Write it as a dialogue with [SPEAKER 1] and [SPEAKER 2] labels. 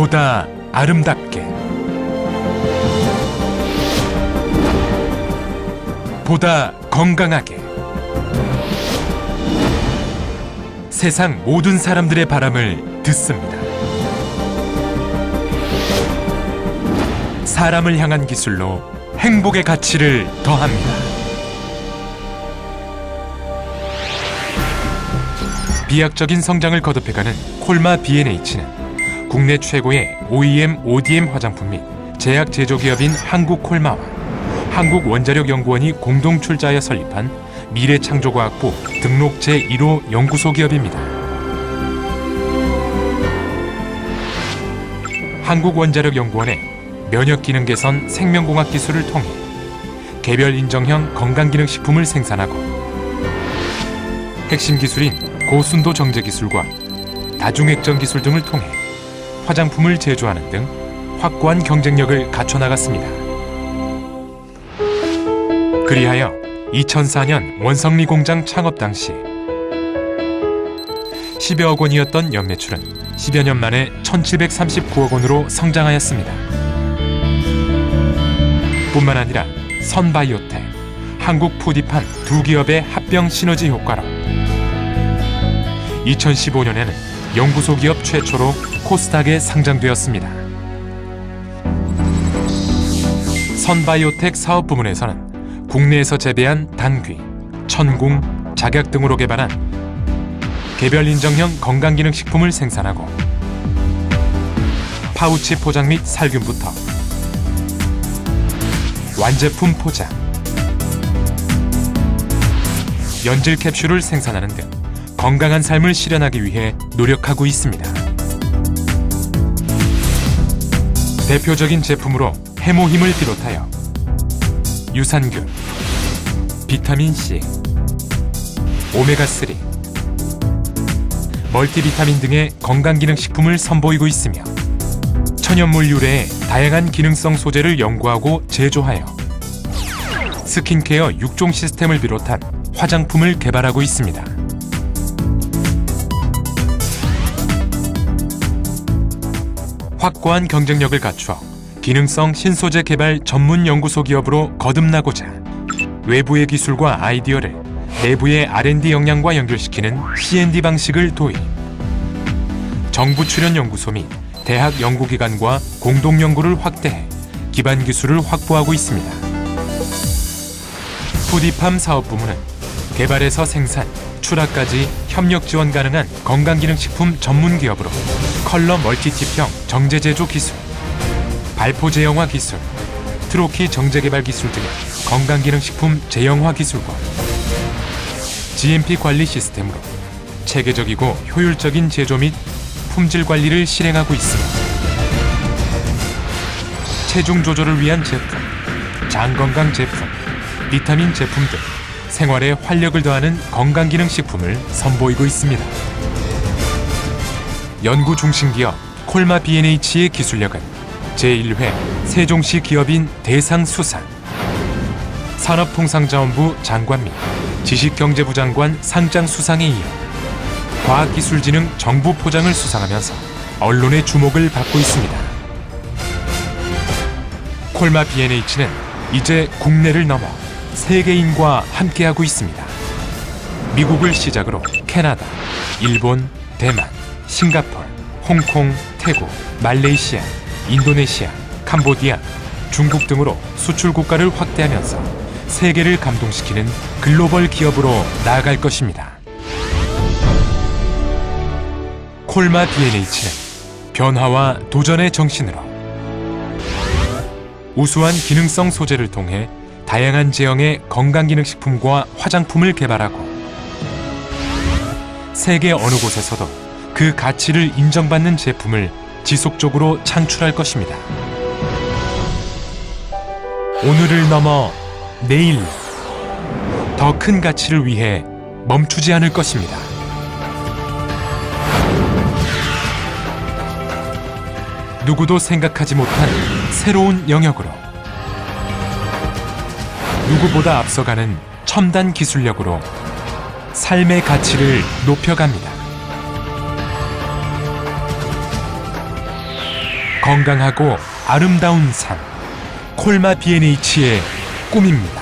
[SPEAKER 1] 보다 아름답게 보다 건강하게 세상 모든 사람들의 바람을 듣습니다. 사람을 향한 기술로 행복의 가치를 더합니다. 비약적인 성장을 거듭해가는 콜마 B&H는 국내 최고의 OEM, ODM 화장품 및 제약 제조 기업인 한국 콜마와 한국 원자력 연구원이 공동 출자하여 설립한 미래창조과학부 등록 제1호 연구소 기업입니다. 한국원자력연구원의 면역 기능 개선 생명공학 기술을 통해 개별 인정형 건강기능식품을 생산하고 핵심 기술인 고순도 정제 기술과 다중액정 기술 등을 통해 화장품을 제조하는 등 확고한 경쟁력을 갖춰 나갔습니다. 그리하여 2004년 원성리 공장 창업 당시 10여억 원이었던 연매출은 10여 년 만에 1739억 원으로 성장하였습니다. 뿐만 아니라 선바이오텍, 한국 푸디판 두 기업의 합병 시너지 효과로 2015년에는 연구소 기업 최초로 코스닥에 상장되었습니다. 선바이오텍 사업 부문에서는 국내에서 재배한 당귀, 천궁, 작약 등으로 개발한 개별 인정형 건강기능식품을 생산하고 파우치 포장 및 살균부터 완제품 포장, 연질 캡슐을 생산하는 등 건강한 삶을 실현하기 위해 노력하고 있습니다. 대표적인 제품으로 해모힘을 비롯하여 유산균, 비타민 C, 오메가 3, 멀티비타민 등의 건강기능식품을 선보이고 있으며 천연물 유래의 다양한 기능성 소재를 연구하고 제조하여 스킨케어 6종 시스템을 비롯한 화장품을 개발하고 있습니다. 확고한 경쟁력을 갖추어 기능성 신소재 개발 전문 연구소 기업으로 거듭나고자 외부의 기술과 아이디어를 내부의 R&D 역량과 연결시키는 C&D 방식을 도입. 정부 출연 연구소 및 대학 연구기관과 공동 연구를 확대해 기반 기술을 확보하고 있습니다. 푸디팜 사업 부문은 개발에서 생산, 출하까지 협력 지원 가능한 건강기능식품 전문 기업으로 컬러 멀티팁형 정제 제조 기술, 발포 제형화 기술, 트로키 정제 개발 기술 등의 건강기능식품 제형화 기술과 GMP 관리 시스템으로 체계적이고 효율적인 제조 및 품질 관리를 실행하고 있습니다. 체중 조절을 위한 제품, 장 건강 제품, 비타민 제품 등 생활에 활력을 더하는 건강기능식품을 선보이고 있습니다. 연구 중심 기업 콜마 B&H의 기술력은 제1회 세종시 기업인 대상 수상, 산업통상자원부 장관 및 지식경제부 장관 상장 수상에 이어 과학기술진흥 정부 포장을 수상하면서 언론의 주목을 받고 있습니다. 콜마 B&H는 이제 국내를 넘어 세계인과 함께하고 있습니다. 미국을 시작으로 캐나다, 일본, 대만, 싱가포르, 홍콩, 태국, 말레이시아, 인도네시아, 캄보디아, 중국 등으로 수출 국가를 확대하면서 세계를 감동시키는 글로벌 기업으로 나아갈 것입니다. 콜마 B&H는 변화와 도전의 정신으로 우수한 기능성 소재를 통해 다양한 제형의 건강기능식품과 화장품을 개발하고 세계 어느 곳에서도 그 가치를 인정받는 제품을 지속적으로 창출할 것입니다. 오늘을 넘어 내일 더 큰 가치를 위해 멈추지 않을 것입니다. 누구도 생각하지 못한 새로운 영역으로 누구보다 앞서가는 첨단 기술력으로 삶의 가치를 높여갑니다. 건강하고 아름다운 삶 콜마 B&H의 꿈입니다.